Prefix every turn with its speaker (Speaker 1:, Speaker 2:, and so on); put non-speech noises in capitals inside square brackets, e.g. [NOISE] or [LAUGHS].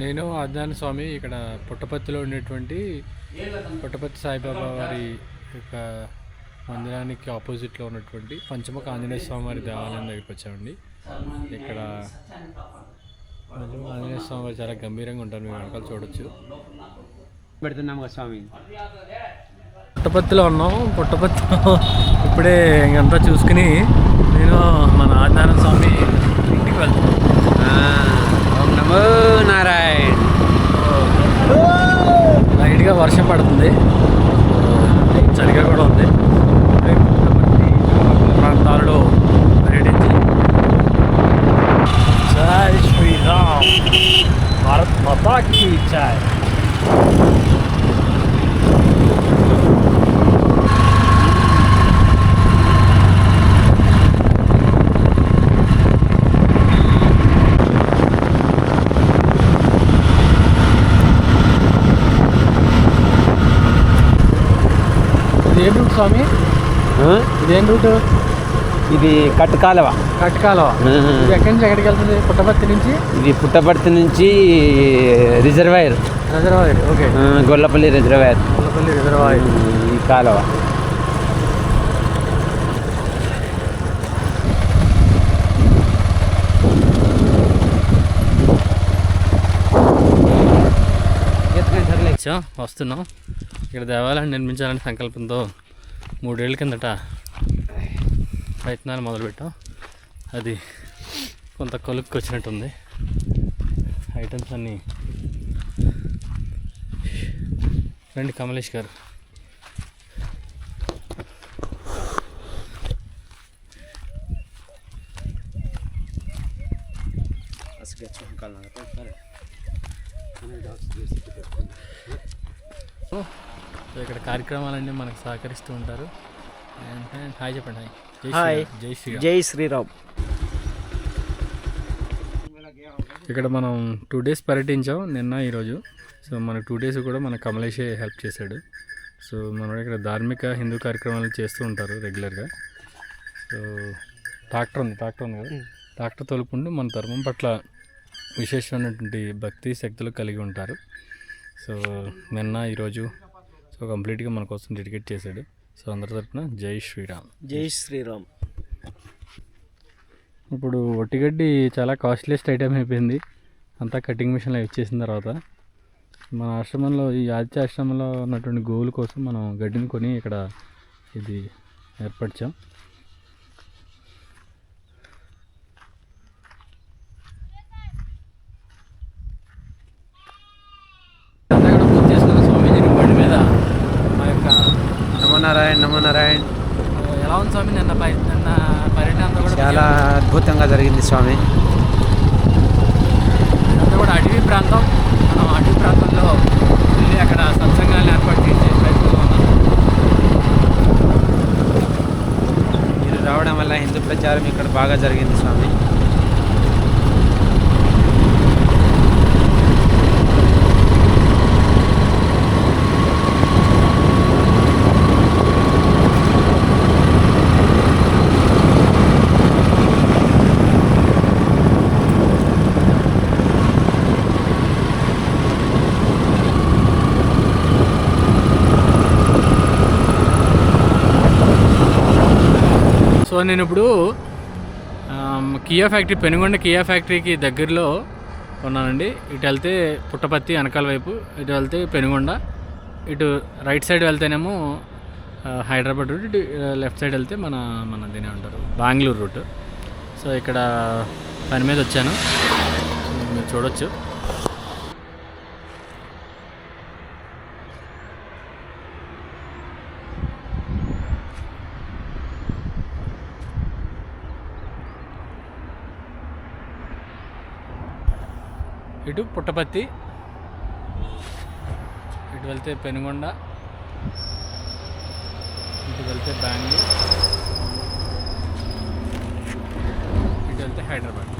Speaker 1: నేను ఆజ్ఞాన స్వామి ఇక్కడ పుట్టపర్తిలో ఉండేటువంటి పుట్టపర్తి సాయిబాబా వారి యొక్క మందిరానికి ఆపోజిట్లో ఉన్నటువంటి పంచముఖ ఆంజనేయ స్వామి వారి దేవాలయం దగ్గరికి వచ్చామండి. ఇక్కడ పంచముఖ ఆంజనేయ స్వామి వారు చాలా గంభీరంగా ఉంటారు మేము వెనకాల చూడొచ్చు.
Speaker 2: పెడుతున్నాము స్వామి.
Speaker 1: పుట్టపర్తిలో ఉన్నాం. పుట్టపర్తిలో [LAUGHS] ఇప్పుడే ఇంకంతా చూసుకుని నేను మన ఆజ్ఞాన స్వామి ఇంటికి వెళ్తాను
Speaker 2: ఓం నమో నారాయణ.
Speaker 1: లైట్గా వర్షం పడుతుంది. చలిగా కూడా ఉంది. చుట్టుపక్కల ప్రాంతాలలో పర్యటించి. జై శ్రీరామ్. భారత్ మాతా కీ ఇదేం రూట్ స్వామి? ఇదేం రూట్?
Speaker 2: ఇది కట్టుకాలవ
Speaker 1: కట్కాలవ. ఇది ఎక్కడి నుంచి ఎక్కడికి వెళ్తుంది? పుట్టపర్తి నుంచి?
Speaker 2: ఇది పుట్టపర్తి నుంచి reservoir.
Speaker 1: Reservoir okay.
Speaker 2: Gollapalli reservoir.
Speaker 1: Kollapalli reservoir.
Speaker 2: ఈ కాలువ.
Speaker 1: వస్తున్నాం. ఇక్కడ దేవాలయాన్ని నిర్మించాలనే సంకల్పంతో మూడేళ్ళ కిందట ప్రయత్నాలు మొదలుపెట్టాం. అది కొంత కొలుక్కి వచ్చినట్టుంది ఐటమ్స్ అన్నీ. రండి కమలేష్ గారు. సో ఇక్కడ కార్యక్రమాలన్నీ మనకు సహకరిస్తూ ఉంటారు. హాయ్ చెప్పండి హాయ్ జై శ్రీరామ్. జై శ్రీరామ్.
Speaker 3: జై శ్రీరామ్.
Speaker 1: ఇక్కడ మనం టూ డేస్ పర్యటించాం నిన్న ఈరోజు. సో మన టూ డేస్ కూడా మన కమలేషే హెల్ప్ చేశాడు. సో మనం ఇక్కడ ధార్మిక హిందూ కార్యక్రమాలు చేస్తూ ఉంటారు రెగ్యులర్గా సో ట్రాక్టర్ ఉంది ట్రాక్టర్ ఉంది కదా? ట్రాక్టర్ తోలుకుంటూ మన ధర్మం పట్ల విశేషమైనటువంటి భక్తి శక్తులు కలిగి ఉంటారు. సో నిన్న ఈరోజు సో కంప్లీట్గా మన కోసం డెడికేట్ చేశాడు. సో అందరి తరపున జై శ్రీరామ్.
Speaker 3: జై శ్రీరామ్.
Speaker 1: ఇప్పుడు ఒట్టిగడ్డి చాలా కాస్ట్లీయెస్ట్ ఐటమ్ అయిపోయింది. అంతా కటింగ్ మిషన్లో ఇచ్చేసిన తర్వాత మన ఆశ్రమంలో ఈ ఆదిత్య ఆశ్రమంలో ఉన్నటువంటి గోవుల కోసం మనం గడ్డిని కొని ఇక్కడ ఇది ఏర్పరిచాం. అంతా కూడా పూజ చేసుకున్న స్వామీజీ బండి మీద మా యొక్క
Speaker 2: నమో నారాయణ నమో నారాయణ
Speaker 1: ఎలా ఉంది స్వామి? నిన్న నిన్న పర్యటన అంతా కూడా
Speaker 2: చాలా అద్భుతంగా జరిగింది స్వామి.
Speaker 1: ఇదంతా కూడా అడవి ప్రాంతం. మనం అడవి ప్రాంతంలో వెళ్ళి అక్కడ సత్సంగాలను ఏర్పాటు చేసే ప్రయత్నంలో ఉన్నాం.
Speaker 2: మీరు రావడం వల్ల హిందూ ప్రచారం ఇక్కడ బాగా జరిగింది స్వామి.
Speaker 1: నేను ఇప్పుడు కియా ఫ్యాక్టరీ పెనుగొండ కియా ఫ్యాక్టరీకి దగ్గరలో ఉన్నానండి. ఇటు వెళ్తే పుట్టపత్తి వెనకాల వైపు ఇటు వెళ్తే పెనుగొండ ఇటు రైట్ సైడ్ వెళ్తేనేమో హైదరాబాద్ రూట్ ఇటు లెఫ్ట్ సైడ్ వెళ్తే మన మన దీనే ఉంటారు బెంగళూరు రూట్. సో ఇక్కడ పని మీద వచ్చాను. మీరు చూడొచ్చు. ఇటు పుట్టపత్తి ఇటు వెళ్తే పెనుగొండ. ఇటు వెళ్తే బెంగళూరు ఇటు వెళ్తే హైదరాబాద్.